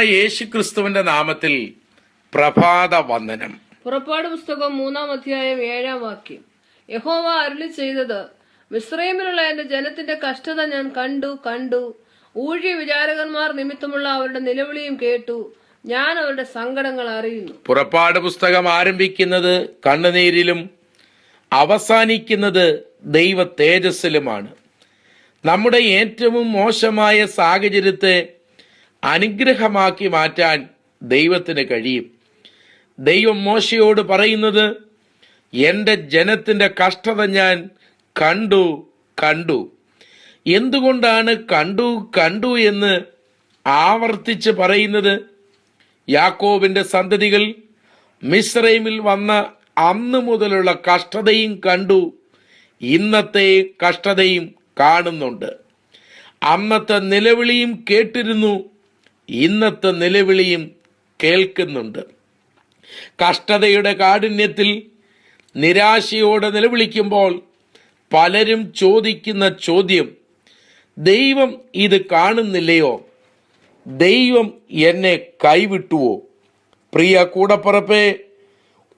കർത്താവായ യേശു ക്രിസ്തുവിന്റെ നാമത്തിൽ പ്രഭാത വന്ദനം. പുറപ്പാട് പുസ്തകം മൂന്നാം അധ്യായം ഏഴാം വാക്യം. യഹോവ അരുളി ചെയ്തത് മിശ്രൈമിലുള്ള എന്റെ ജനത്തിന്റെ കഷ്ടത ഞാൻ കണ്ടു കണ്ടു. ഊഴി വിചാരകന്മാർ നിമിത്തമുള്ള അവരുടെ നിലവിളിയും കേട്ടു. ഞാൻ അവരുടെ സങ്കടങ്ങൾ അറിയുന്നു. പുറപ്പാട് പുസ്തകം ആരംഭിക്കുന്നത് കണ്ണുനീരിലും അവസാനിക്കുന്നത് ദൈവ തേജസ്സിലുമാണ് നമ്മുടെ ഏറ്റവും മോശമായ സാഹചര്യത്തെ അനുഗ്രഹമാക്കി മാറ്റാൻ ദൈവത്തിന് കഴിയും. ദൈവം മോശയോട് പറയുന്നത് എന്റെ ജനത്തിന്റെ കഷ്ടത ഞാൻ കണ്ടു കണ്ടു. എന്തുകൊണ്ടാണ് കണ്ടു കണ്ടു എന്ന് ആവർത്തിച്ച് പറയുന്നത്? യാക്കോബിന്റെ സന്തതികൾ മിസ്രൈമിൽ വന്ന അന്ന് മുതലുള്ള കഷ്ടതയും കണ്ടു. ഇന്നത്തെ കഷ്ടതയും കാണുന്നുണ്ട്. അന്നത്തെ നിലവിളിയും കേട്ടിരുന്നു. ഇന്നത്തെ നിലവിളിയും കേൾക്കുന്നുണ്ട്. കഷ്ടതയുടെ കാഠിന്യത്തിൽ നിരാശയോടെ നിലവിളിക്കുമ്പോൾ പലരും ചോദിക്കുന്ന ചോദ്യം ദൈവം ഇത് കാണുന്നില്ലയോ? ദൈവം എന്നെ കൈവിട്ടുവോ? പ്രിയ കൂടപ്പുറപ്പേ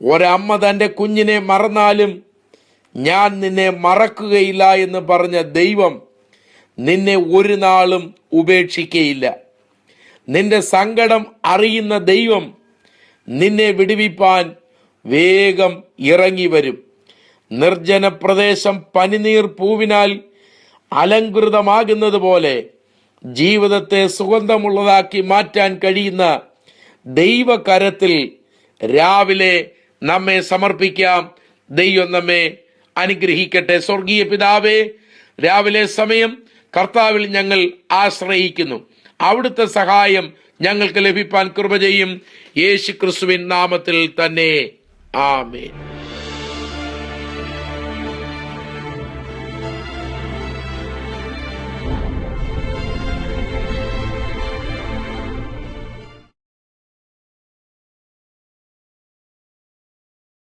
ഒരമ്മ തന്റെ കുഞ്ഞിനെ മറന്നാലും ഞാൻ നിന്നെ മറക്കുകയില്ല എന്ന് പറഞ്ഞ ദൈവം നിന്നെ ഒരു നാളും ഉപേക്ഷിക്കയില്ല. നിന്റെ സങ്കടം അറിയുന്ന ദൈവം നിന്നെ വിടുവിപ്പാൻ വേഗം ഇറങ്ങി വരും. നിർജന പ്രദേശം പനിനീർ പൂവിനാൽ അലങ്കൃതമാകുന്നത് പോലെ ജീവിതത്തെ സുഗന്ധമുള്ളതാക്കി മാറ്റാൻ കഴിയുന്ന ദൈവകരത്തിൽ രാവിലെ നമ്മെ സമർപ്പിക്കാം. ദൈവം നമ്മെ അനുഗ്രഹിക്കട്ടെ. സ്വർഗീയ പിതാവേ രാവിലെ സമയം കർത്താവിൽ ഞങ്ങൾ ആശ്രയിക്കുന്നു. അവിടുത്തെ സഹായം ഞങ്ങൾക്ക് ലഭിപ്പാൻ കൃപ ചെയ്യും. യേശു ക്രിസ്തുവിൻ നാമത്തിൽ തന്നെ. ആമേൻ.